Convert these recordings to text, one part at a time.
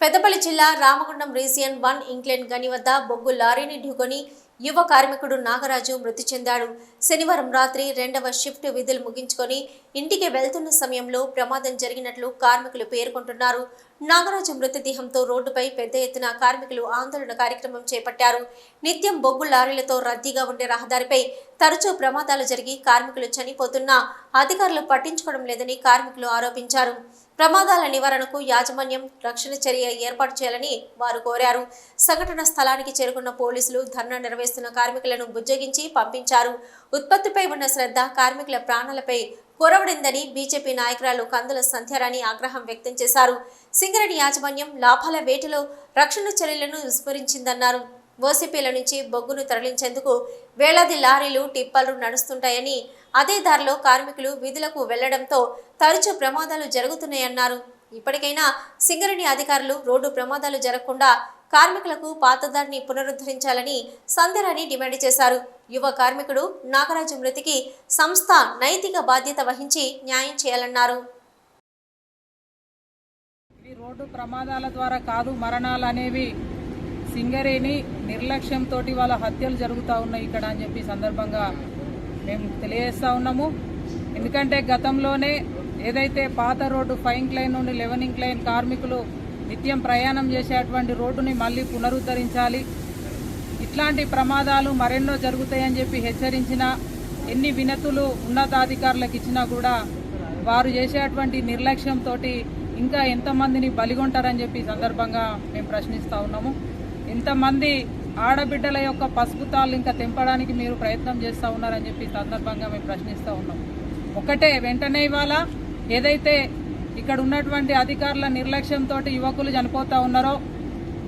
పెద్దపల్లి జిల్లా Ramagundam region one England గని వద్ద బొగ్గు లారీని ఢీకొని యువ కార్మికుడు నాగరాజు మృతి చెందాడు. శనివారం రాత్రి రెండవ షిఫ్ట్ విధులు ముగించుకొని ఇంటికి వెళ్తున్న సమయంలో ప్రమాదం జరిగినట్లు కార్మికులు పేర్కొంటున్నారు. నాగరాజు మృతదేహంతో రోడ్డుపై పెద్ద ఎత్తున కార్మికులు ఆందోళన కార్యక్రమం చేపట్టారు. నిత్యం బొగ్గు లారీలతో రద్దీగా ఉండే రహదారిపై తరచూ ప్రమాదాలు జరిగి కార్మికులు చనిపోతున్నా అధికారులు పట్టించుకోవడం లేదని కార్మికులు ఆరోపించారు. ప్రమాదాల నివారణకు యాజమాన్యం రక్షణ చర్య ఏర్పాటు చేయాలని వారు కోరారు. సంఘటన స్థలానికి చేరుకున్న పోలీసులు ధర్నా నిర్వహిస్తున్న కార్మికులను బుజ్జగించి పంపించారు. ఉత్పత్తిపై ఉన్న శ్రద్ధ కార్మికుల ప్రాణాలపై కొరవడిందని బీజేపీ నాయకురాలు కందుల సంధ్యారాణి ఆగ్రహం వ్యక్తం చేశారు. సింగరేణి యాజమాన్యం లాభాల వేటలో రక్షణ చర్యలను విస్మరించిందన్నారు. ఓసీపీల నుంచి బొగ్గును తరలించేందుకు వేలాది లారీలు టిప్పర్లు నడుస్తుంటాయని అదే దారిలో కార్మికులు విధులకు వెళ్ళడంతో తరచూ ప్రమాదాలు జరుగుతున్నాయన్నారు. ఇప్పటికైనా సింగరేణి అధికారులు రోడ్డు ప్రమాదాలు జరగకుండా కార్మికులకు పాతదారిని పునరుద్ధరించాలని సంధ్యరాణి డిమాండ్ చేశారు. యువ కార్మికుడు నాగరాజు మృతికి సంస్థ నైతిక బాధ్యత వహించి న్యాయం చేయాలన్నారు. రోడ్డు ప్రమాదాల ద్వారా కాదు మరణాలు అనేవి సింగరేణి నిర్లక్ష్యంతో వాళ్ళ హత్యలు జరుగుతూ ఉన్నాయి ఇక్కడ అని చెప్పి సందర్భంగా మేము తెలియజేస్తూ ఉన్నాము. ఎందుకంటే గతంలోనే ఏదైతే పాత రోడ్డు ఫైవ్ లైన్ నుండి లెవెనింగ్ లైన్ కార్మికులు నిత్యం ప్రయాణం చేసేటువంటి రోడ్డుని మళ్ళీ పునరుద్ధరించాలి. ఇట్లాంటి ప్రమాదాలు మరెన్నో జరుగుతాయని చెప్పి హెచ్చరించిన ఎన్ని వినతులు ఉన్నతాధికారులకు ఇచ్చినా కూడా వారు చేసేటువంటి నిర్లక్ష్యంతో ఇంకా ఎంతమందిని బలిగొంటారని చెప్పి సందర్భంగా మేము ప్రశ్నిస్తూ ఉన్నాము. ఇంతమంది ఆడబిడ్డల యొక్క పసుపుతాలు ఇంకా తెంపడానికి మీరు ప్రయత్నం చేస్తూ ఉన్నారని చెప్పి సందర్భంగా మేము ప్రశ్నిస్తూ ఉన్నాం. ఒకటే వెంటనే ఇవాళ ఏదైతే ఇక్కడ ఉన్నటువంటి అధికారుల నిర్లక్ష్యంతో యువకులు చనిపోతూ ఉన్నారో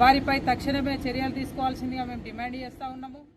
వారిపై తక్షణమే చర్యలు తీసుకోవాల్సిందిగా మేము డిమాండ్ చేస్తూ ఉన్నాము.